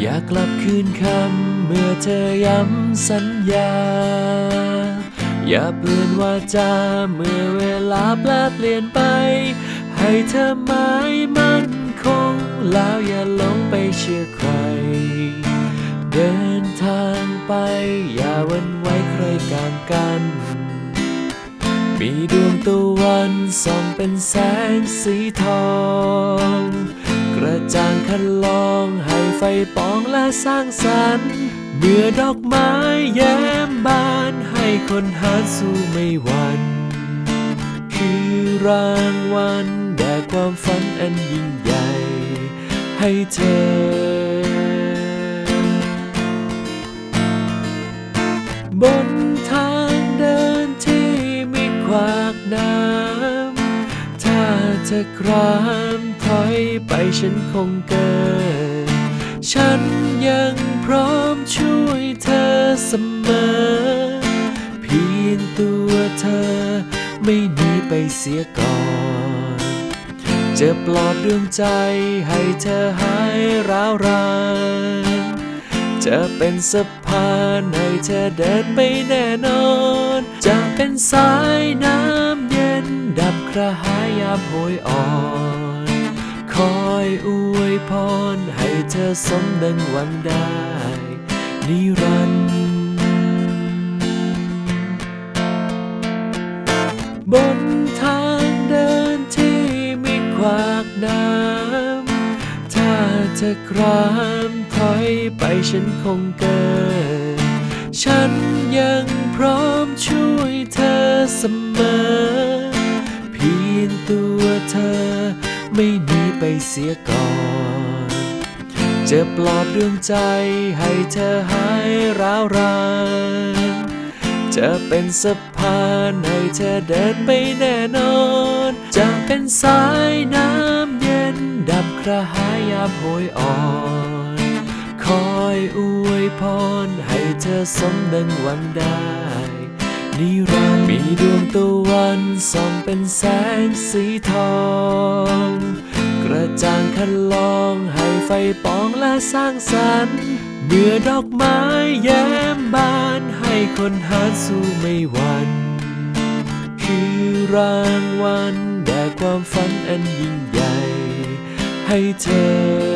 อยากกลับคืนคำเมื่อเธอย้ำสัญญา อย่าเปลี่ยนวาจาเมื่อเวลาแปลเปลี่ยนไป ให้เธอหมายมั่นคง แล้วอย่าหลงไปเชื่อใคร เดินทางไป อย่าวันไว้ใครกลางกัน มีดวงตะวันส่องเป็นแสงสีทอง ระจ่างคันลองให้ไฟปองและสร้างสรรค์ เมื่อดอกไม้แย้มบานให้คนหาสู้ไม่หวันคือรางวัลแด่ความฝันอันยิ่งใหญ่ ให้เธอบนทางเดินที่มีขวากน้ำ ถ้าเธอครามถอย ฉันคงเกิน ฉันยังพร้อมช่วยเธอเสมอ เพียงตัวเธอไม่หนีไปเสียก่อน จะปลอบดวงใจให้เธอหายร้าวรานจะเป็นสะพานให้เธอเดินไปแน่นอน จะเป็นสายน้ำเย็นดับกระหายยามโหยอ่อนคอ อวยพร ให้เธอสมดังหวังได้ นิรันดร์บนทางเดินที่มีขวากน้ำ ถ้าเธอครามถอยไปฉันคงเกิน ฉันยังพร้อมช่วยเธอเสมอ เพียงตัวเธอไม่หนี ไปเสียก่อน จะปลอบดวงใจให้เธอหายร้าวรานจะเป็นสะพานให้เธอเดินไปแน่นอน จะเป็นสายน้ำเย็นดับกระหายยามโหยอ่อน คอยอวยพรให้เธอสมดังหวังได้นิรันดร์มีดวงตะวันส่องเป็นแสงสีทอง กระจ่างคันลองให้ไฟปองและสร้างสรรค์เมื่อดอกไม้แย้มบานให้คนหาสู้ไม่หวันคือรางวัลแด่ความฝันอันยิ่งใหญ่ ให้เธอ